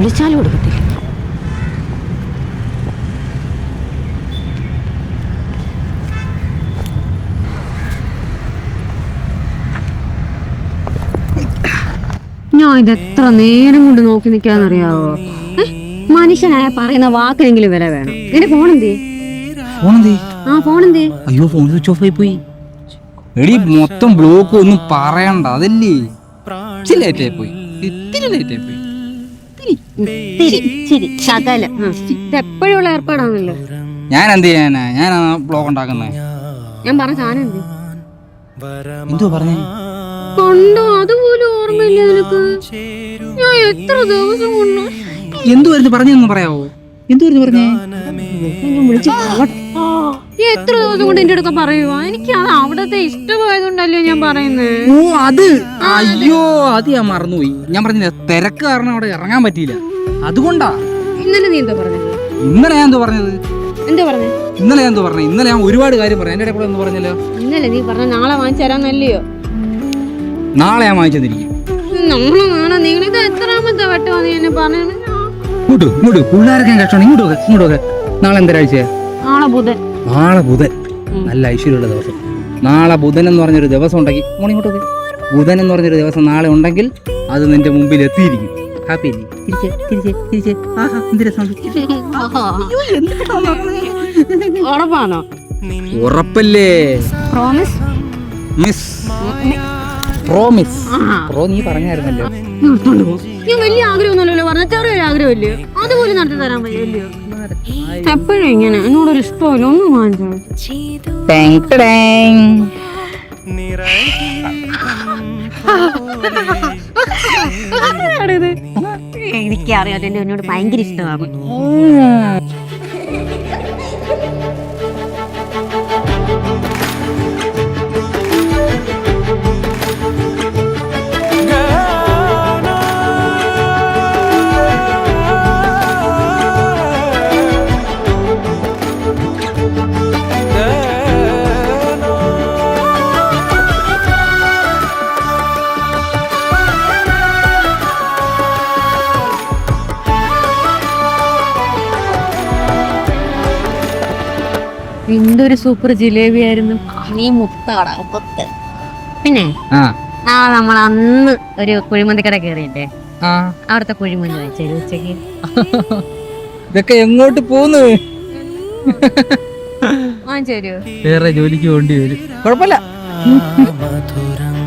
വിളിച്ചാലും കൊടുക്കത്തില്ല. ഞാൻ ഇതെത്ര എത്ര നേരം കൊണ്ട് നോക്കി നിൽക്കാന്നറിയാവോ? മനുഷ്യനായ പറയുന്ന വാക്കിനെങ്കിലും വില വേണം. നിന്റെ ഫോൺ എന്തേ ഫോണെന്തേ? ആ ഫോൺ എന്തേ അയ്യോ ഫോൺ സ്വിച്ച് ഓഫ് ആയി പോയി. എടി മൊത്തം ബ്ലോക്ക് ഒന്നും പറയണ്ട. അതല്ലേ? ലേറ്റ് ആയി പോയി. ഇത്തിരി ലേറ്റ് ആയി പോയി. ഇത്തിരി, ഇച്ചിരി, ശകലം. ആ. ഏർപ്പാടാണല്ലോ. ഞാൻ എന്ത് ചെയ്യാനാ? ഞാൻ ബ്ലോഗ് ഉണ്ടാക്കുന്നത് ഞാൻ പറഞ്ഞ സാധനം എന്ത്? എന്തോ പറഞ്ഞേ? കണ്ടോ? അതുപോലും ഓർമ്മയില്ല നിനക്ക്? ഞാൻ എത്ര ദിവസം കൊണ്ടു എന്തുവായിരുന്നു പറഞ്ഞെന്ന് പറയാവോ? എന്തുവായിരുന്നു പറഞ്ഞേ? എത്ര ദിവസം കൊണ്ട് എന്റെ അടുക്ക പറയുവാ? എനിക്ക് അത് അവിടത്തെ ഇഷ്ടമായതുകൊണ്ടല്ലേ ഞാൻ പറയുന്നത് ഓ അത്. അയ്യോ അത് ഞാൻ മറന്നുപോയി. ഞാൻ പറഞ്ഞില്ല തിരക്ക് കാരണം അവിടെ ഇറങ്ങാൻ പറ്റിയില്ല. അതുകൊണ്ടാ. ഇന്നലെ നീ എന്താ പറഞ്ഞത് ഇന്നലെ ഞാൻ എന്തോ പറഞ്ഞത്? എന്താ പറഞ്ഞത് ഇന്നലെ ഞാൻ എന്തോ പറഞ്ഞു? ഇന്നലെ ഞാൻ ഒരുപാട് കാര്യം പറഞ്ഞു എന്റെ ഇടയ്ക്കൂടെ ഒന്ന് പറഞ്ഞല്ലോ. ഇന്നലെ നീ പറഞ്ഞ നാളെ വാങ്ങിച്ചു തരാന്നല്ലയോ നാളെ ഞാൻ വാങ്ങിച്ചു തന്നിരിക്കും. നമ്മളെ നാളെ നിങ്ങൾ ഇത് എത്രാമത്തെ വട്ടമാണ് നീ എന്നെ പറഞ്ഞത്? ഇങ്ങോട്ട് ഇങ്ങോട്ട് പിള്ളേരൊക്കെ കഷ്ടമാണ്. ഇങ്ങോട്ട് നോക്ക് ഇങ്ങോട്ട് നോക്ക് നാളെ എന്തരാഴ്ച നാളെ ബുധൻ. നാളെ ബുധൻ. നല്ല ഐശ്വര്യമുള്ള ദിവസം. നാളെ ബുധൻ എന്ന് പറഞ്ഞൊരു ദിവസം ഉണ്ടെങ്കിൽ മോണി ഇങ്ങോട്ട് നോക്ക് ബുധൻ എന്ന് പറഞ്ഞൊരു ദിവസം നാളെ ഉണ്ടെങ്കിൽ അത് നിന്റെ മുമ്പിൽ എത്തിയിരിക്കും. ഹാപ്പി അല്ലേ? തിരിച്ച് തിരിച്ച് തിരിച്ച്. ആഹാ എന്ത് രസമുണ്ട് ഉറപ്പാണോ? ഉറപ്പല്ലേ? പ്രോമിസ് മിസ് പ്രോമിസ് പ്രോ നീ പറഞ്ഞായിരുന്നല്ലോ. ഞാൻ വലിയ ആഗ്രഹമൊന്നുമല്ലല്ലോ പറഞ്ഞ ചെറിയൊരു ആഗ്രഹമില്ലയോ? അതുപോലെ നടത്തി തരാൻ പറ്റില്ലയോ എപ്പോഴും ഇങ്ങനെ എന്നോടൊരു ഇഷ്ടമില്ല ഒന്നും വാങ്ങിച്ചോ. എനിക്കറിയാം എന്റെ എന്നോട് ഭയങ്കര ഇഷ്ടമാണ്. എന്തൊരു സൂപ്പർ ജിലേബി ജിലേബിയായിരുന്നു നീ മുത്താടാ മുത്ത് പിന്നെ ആ നമ്മൾ അന്ന് ഒരു കുഴിമന്തിക്കട കയറിയില്ലേ ആ അവിടുത്തെ കുഴിമന്തി വായിച്ചു ഉച്ചയ്ക്ക് ഇതൊക്കെ എങ്ങോട്ട് പോന്നു വാങ്ങിച്ചു വേറെ ജോലിക്ക് വേണ്ടി വരും കുഴപ്പമില്ല മധുരം